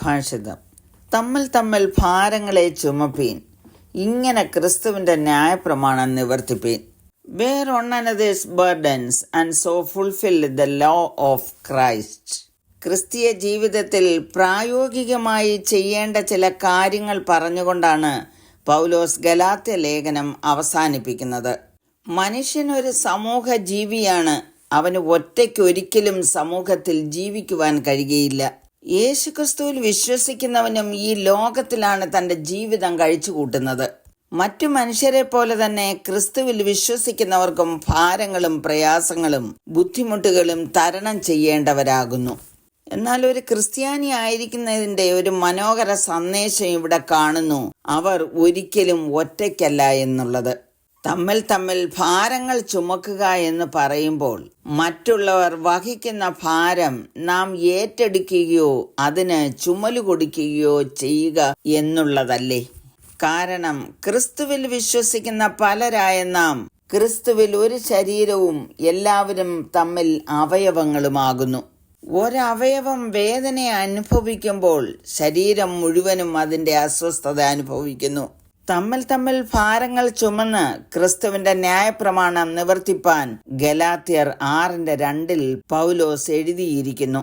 സുഭാഷിതം തമ്മിൽ തമ്മിൽ ഭാരങ്ങളെ ചുമപ്പീൻ. ഇങ്ങനെ ക്രിസ്തുവിന്റെ ന്യായപ്രമാണം നിവർത്തിപ്പീൻ. Bear one another's burdens and so fulfil the law of Christ ക്രിസ്തീയ ജീവിതത്തിൽ പ്രായോഗികമായി ചെയ്യേണ്ട ചില കാര്യങ്ങൾ പറഞ്ഞുകൊണ്ടാണ് പൗലോസ് ഗലാത്യ ലേഖനം അവസാനിപ്പിക്കുന്നത്. മനുഷ്യൻ ഒരു സമൂഹ ജീവിയാണ്. അവന് ഒറ്റയ്ക്കൊരിക്കലും സമൂഹത്തിൽ ജീവിക്കുവാൻ കഴിയുകയില്ല. യേശുക്രിസ്തുവിൽ വിശ്വസിക്കുന്നവനും ഈ ലോകത്തിലാണ് തന്റെ ജീവിതം കഴിച്ചു കൂട്ടുന്നത് മറ്റു മനുഷ്യരെ പോലെ തന്നെ ക്രിസ്തുവിൽ വിശ്വസിക്കുന്നവർക്കും ഭാരങ്ങളും പ്രയാസങ്ങളും ബുദ്ധിമുട്ടുകളും തരണം ചെയ്യേണ്ടവരാകുന്നു. എന്നാൽ ഒരു ക്രിസ്ത്യാനി ആയിരിക്കുന്നതിന്റെ ഒരു മനോഹര സന്ദേശം ഇവിടെ കാണുന്നു. അവർ ഒരിക്കലും ഒറ്റയ്ക്കല്ല എന്നുള്ളത്. തമ്മിൽ തമ്മിൽ ഭാരങ്ങൾ ചുമക്കുക എന്ന് പറയുമ്പോൾ മറ്റുള്ളവർ വഹിക്കുന്ന ഭാരം നാം ഏറ്റെടുക്കുകയോ അതിന് ചുമലു കൊടുക്കുകയോ ചെയ്യുക എന്നുള്ളതല്ലേ. കാരണം ക്രിസ്തുവിൽ വിശ്വസിക്കുന്ന പലരായ നാം ക്രിസ്തുവിൽ ഒരു ശരീരവും എല്ലാവരും തമ്മിൽ അവയവങ്ങളുമാകുന്നു. ഒരവയവം വേദന അനുഭവിക്കുമ്പോൾ ശരീരം മുഴുവനും അതിന്റെ അസ്വസ്ഥത അനുഭവിക്കുന്നു. തമ്മിൽ തമ്മിൽ ഭാരങ്ങൾ ചുമന്ന് ക്രിസ്തുവിന്റെ ന്യായപ്രമാണം നിവർത്തിപ്പാൻ ഗലാത്യർ ആറിന്റെ രണ്ടിൽ പൗലോസ് എഴുതിയിരിക്കുന്നു.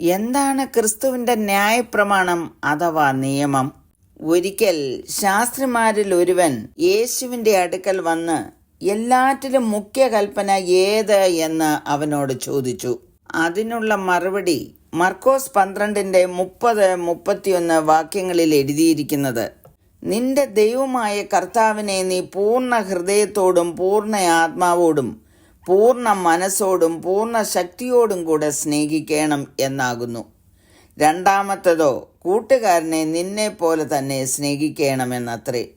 എന്താണ് ക്രിസ്തുവിന്റെ ന്യായപ്രമാണം അഥവാ നിയമം? ഒരിക്കൽ ശാസ്ത്രിമാരിൽ ഒരുവൻ യേശുവിന്റെ അടുക്കൽ വന്ന് എല്ലാറ്റിലും മുഖ്യ കൽപ്പന ഏത്? എന്ന് അവനോട് ചോദിച്ചു. അതിനുള്ള മറുപടി മർക്കോസ് പന്ത്രണ്ടിന്റെ മുപ്പത് മുപ്പത്തിയൊന്ന് വാക്യങ്ങളിൽ എഴുതിയിരിക്കുന്നത് നിന്റെ ദൈവമായ കർത്താവിനെ നീ പൂർണ ഹൃദയത്തോടും പൂർണ ആത്മാവോടും പൂർണ മനസ്സോടും പൂർണ ശക്തിയോടും കൂടെ സ്നേഹിക്കണം എന്നാകുന്നു. രണ്ടാമത്തതോ കൂട്ടുകാരനെ നിന്നെ പോലെ തന്നെ സ്നേഹിക്കണമെന്നത്രേ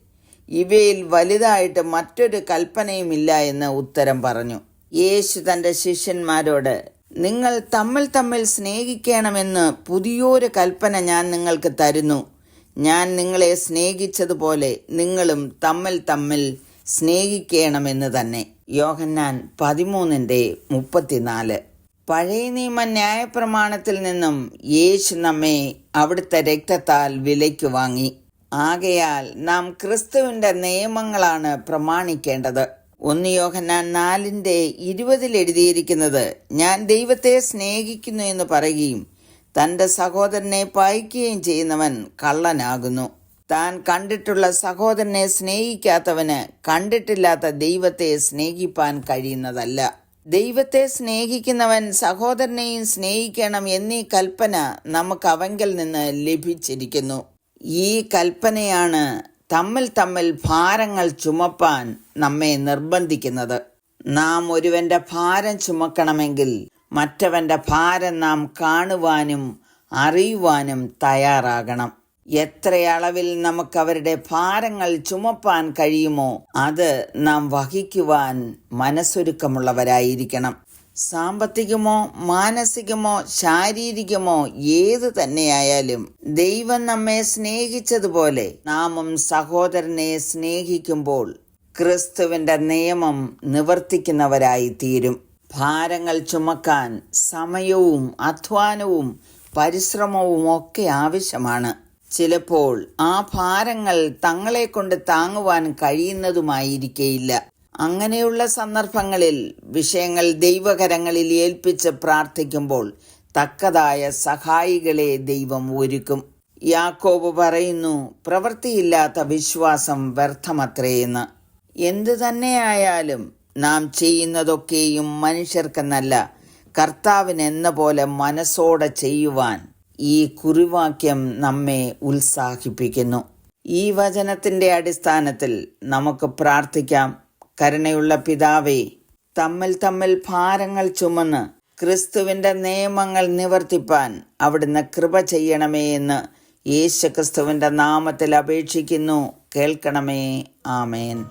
ഇവയിൽ വലുതായിട്ട് മറ്റൊരു കൽപ്പനയുമില്ല എന്ന് ഉത്തരം പറഞ്ഞു. യേശു തന്റെ ശിഷ്യന്മാരോട് നിങ്ങൾ തമ്മിൽ തമ്മിൽ സ്നേഹിക്കണമെന്ന് പുതിയൊരു കൽപ്പന ഞാൻ നിങ്ങൾക്ക് തരുന്നു. ഞാൻ നിങ്ങളെ സ്നേഹിച്ചതുപോലെ നിങ്ങളും തമ്മിൽ തമ്മിൽ സ്നേഹിക്കണമെന്ന് തന്നെ യോഹന്നാൻ പതിമൂന്നിന്റെ മുപ്പത്തിനാല്. പഴയ നിയമ ന്യായപ്രമാണത്തിൽ നിന്നും യേശു നമ്മെ അവിടുത്തെ രക്തത്താൽ വിലയ്ക്ക് വാങ്ങി. ആകയാൽ നാം ക്രിസ്തുവിന്റെ നിയമങ്ങളാണ് പ്രമാണിക്കേണ്ടത്. ഒന്ന് യോഹന്നാൻ നാലിന്റെ ഇരുപതിൽ എഴുതിയിരിക്കുന്നത് ഞാൻ ദൈവത്തെ സ്നേഹിക്കുന്നു എന്ന് പറയുകയും തന്റെ സഹോദരനെ പായിക്കുകയും ചെയ്യുന്നവൻ കള്ളനാകുന്നു. താൻ കണ്ടിട്ടുള്ള സഹോദരനെ സ്നേഹിക്കാത്തവന് കണ്ടിട്ടില്ലാത്ത ദൈവത്തെ സ്നേഹിപ്പാൻ കഴിയുന്നതല്ല. ദൈവത്തെ സ്നേഹിക്കുന്നവൻ സഹോദരനെയും സ്നേഹിക്കണം എന്നീ കൽപ്പന നമുക്ക് അവങ്കിൽ നിന്ന് ലഭിച്ചിരിക്കുന്നു. ഈ കൽപ്പനയാണ് തമ്മിൽ തമ്മിൽ ഭാരങ്ങൾ ചുമപ്പാൻ നമ്മെ നിർബന്ധിക്കുന്നത്. നാം ഒരുവന്റെ ഭാരം ചുമക്കണമെങ്കിൽ മറ്റവന്റെ ഭാരം നാം കാണുവാനും അറിയുവാനും തയ്യാറാകണം. എത്ര അളവിൽ നമുക്ക് അവരുടെ ഭാരങ്ങൾ ചുമപ്പാൻ കഴിയുമോ അത് നാം വഹിക്കുവാൻ മനസ്സൊരുക്കമുള്ളവരായിരിക്കണം. സാമ്പത്തികമോ മാനസികമോ ശാരീരികമോ ഏത് തന്നെയായാലും ദൈവം നമ്മെ സ്നേഹിച്ചതുപോലെ നാമും സഹോദരനെ സ്നേഹിക്കുമ്പോൾ ക്രിസ്തുവിന്റെ നിയമം നിവർത്തിക്കുന്നവരായി തീരും ഭാരങ്ങൾ ചുമക്കാൻ സമയവും അധ്വാനവും പരിശ്രമവും ഒക്കെ ആവശ്യമാണ്. ചിലപ്പോൾ ആ ഭാരങ്ങൾ തങ്ങളെ കൊണ്ട് താങ്ങുവാൻ കഴിയുന്നതുമായിരിക്കേയില്ല. അങ്ങനെയുള്ള സന്ദർഭങ്ങളിൽ വിഷയങ്ങൾ ദൈവകരങ്ങളിൽ ഏൽപ്പിച്ച് പ്രാർത്ഥിക്കുമ്പോൾ തക്കതായ സഹായികളെ ദൈവം ഒരുക്കും. യാക്കോബ് പറയുന്നു പ്രവൃത്തിയില്ലാത്ത വിശ്വാസം വ്യർത്ഥമത്രയെന്ന്. എന്തു തന്നെയായാലും നാം ചെയ്യുന്നതൊക്കെയും മനുഷ്യർക്കെന്നല്ല കർത്താവിനെന്ന പോലെ മനസ്സോടെ ചെയ്യുവാൻ ഈ കുറിവാക്യം നമ്മെ ഉത്സാഹിപ്പിക്കുന്നു. ഈ വചനത്തിന്റെ അടിസ്ഥാനത്തിൽ നമുക്ക് പ്രാർത്ഥിക്കാം. കരുണയുള്ള പിതാവേ തമ്മിൽ തമ്മിൽ ഭാരങ്ങൾ ചുമന്ന് ക്രിസ്തുവിന്റെ നിയമങ്ങൾ നിവർത്തിപ്പാൻ അവിടുന്ന് കൃപ ചെയ്യണമേ എന്ന് യേശു ക്രിസ്തുവിന്റെ നാമത്തിൽ അപേക്ഷിക്കുന്നു. കേൾക്കണമേ. ആമേൻ.